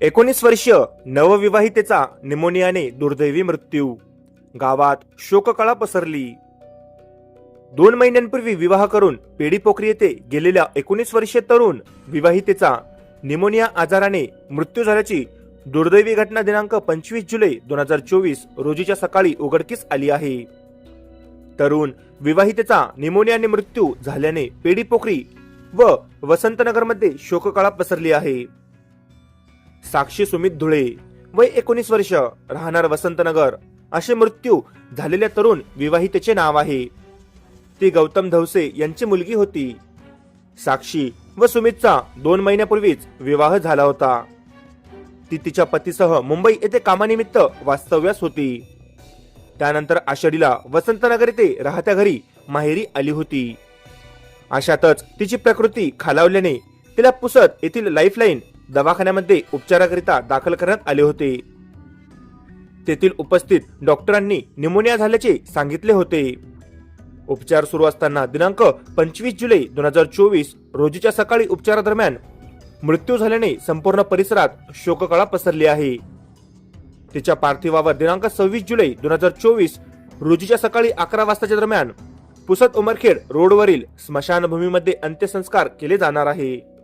एकोणीस वर्षीय नवविवाहितेचा निमोनियाने दुर्दैवी मृत्यू. गावात शोककळा पसरली. दोन महिन्यांपूर्वी विवाह करून पेढीपोखरी येथे गेलेल्या एकोणीस वर्षीय तरुण विवाहितेचा निमोनिया आजाराने मृत्यू झाल्याची दुर्दैवी घटना दिनांक पंचवीस जुलै दोन हजार चोवीस रोजीच्या सकाळी उघडकीस आली आहे. तरुण विवाहितेचा निमोनियाने मृत्यू झाल्याने पेढीपोखरी व वसंतनगरमध्ये शोककळा पसरली आहे. साक्षी सुमित धुळे. वय एकोणीस वर्ष. राहणार वसंतनगर. असे मृत्यू झालेल्या तरुण विवाहितेचे नाव आहे. ती गौतम धवसे यांची मुलगी होती. साक्षी व सुमितचा दोन महिन्यापूर्वीच विवाह झाला होता. ती तिच्या पतीसह मुंबई येथे कामानिमित्त वास्तव्यास होती. त्यानंतर आषाढीला वसंतनगर येथे राहत्या घरी माहेरी आली होती. अशातच तिची प्रकृती खालावल्याने तिला पुसत येथील लाईफलाईन दवाखान्यामध्ये उपचाराकरिता दाखल करण्यात आले होते. तेथील उपस्थित डॉक्टरांनी निमोनिया झाल्याचे सांगितले होते. उपचार सुरू असताना दिनांक पंचवीस जुलै दोन हजार चोवीस रोजीच्या सकाळी उपचारादरम्यान मृत्यू झाल्याने संपूर्ण परिसरात शोककळा पसरली आहे. तिच्या पार्थिवावर दिनांक सव्वीस जुलै दोन हजार चोवीस रोजीच्या सकाळी अकरा वाजताच्या दरम्यान पुसद उमरखेड रोडवरील स्मशानभूमीमध्ये अंत्यसंस्कार केले जाणार आहे.